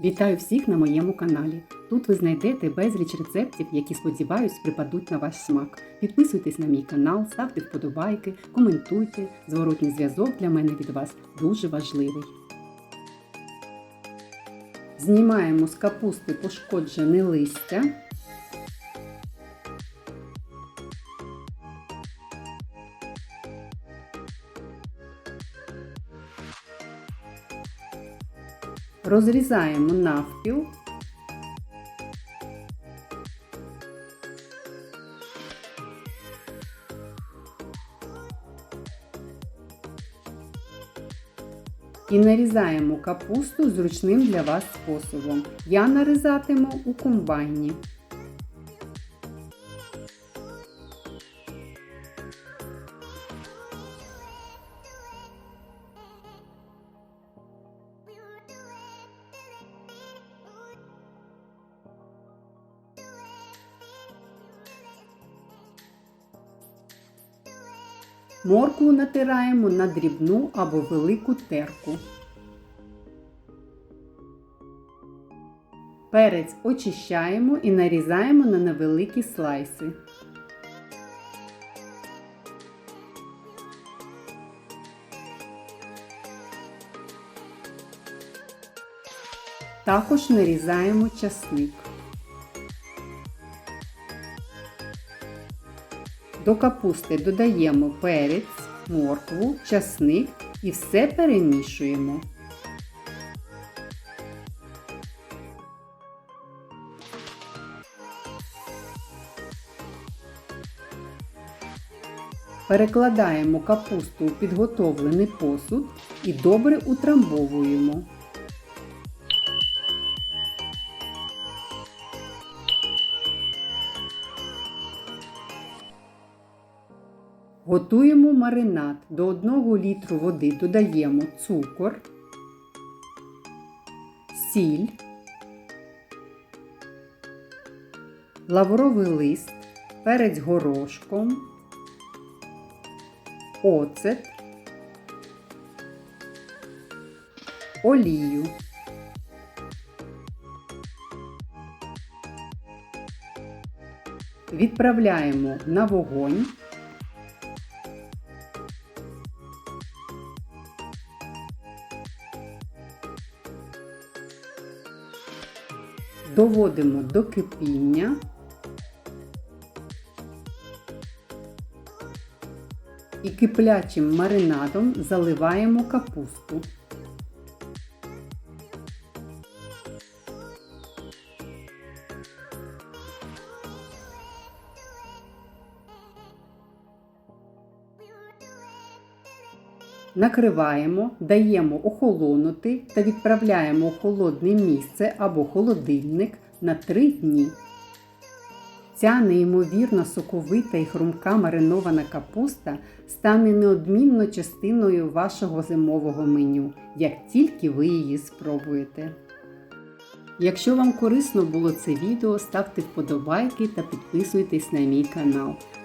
Вітаю всіх на моєму каналі. Тут ви знайдете безліч рецептів, які, сподіваюсь, припадуть на ваш смак. Підписуйтесь на мій канал, ставте вподобайки, коментуйте. Зворотній зв'язок для мене від вас дуже важливий. Знімаємо з капусти пошкоджене листя. Розрізаємо навпіл. І нарізаємо капусту зручним для вас способом. Я нарізатиму у комбайні. Моркву натираємо на дрібну або велику терку. Перець очищаємо і нарізаємо на невеликі слайси. Також нарізаємо часник. До капусти додаємо перець, моркву, часник і все перемішуємо. Перекладаємо капусту у підготовлений посуд і добре утрамбовуємо. Готуємо маринад. До 1 літру води додаємо цукор, сіль, лавровий лист, перець горошком, оцет, олію. Відправляємо на вогонь. Доводимо до кипіння. І киплячим маринадом заливаємо капусту. Накриваємо, даємо охолонути та відправляємо у холодне місце або холодильник на 3 дні. Ця неймовірно соковита і хрумка маринована капуста стане неодмінно частиною вашого зимового меню, як тільки ви її спробуєте. Якщо вам корисно було це відео, ставте вподобайки та підписуйтесь на мій канал.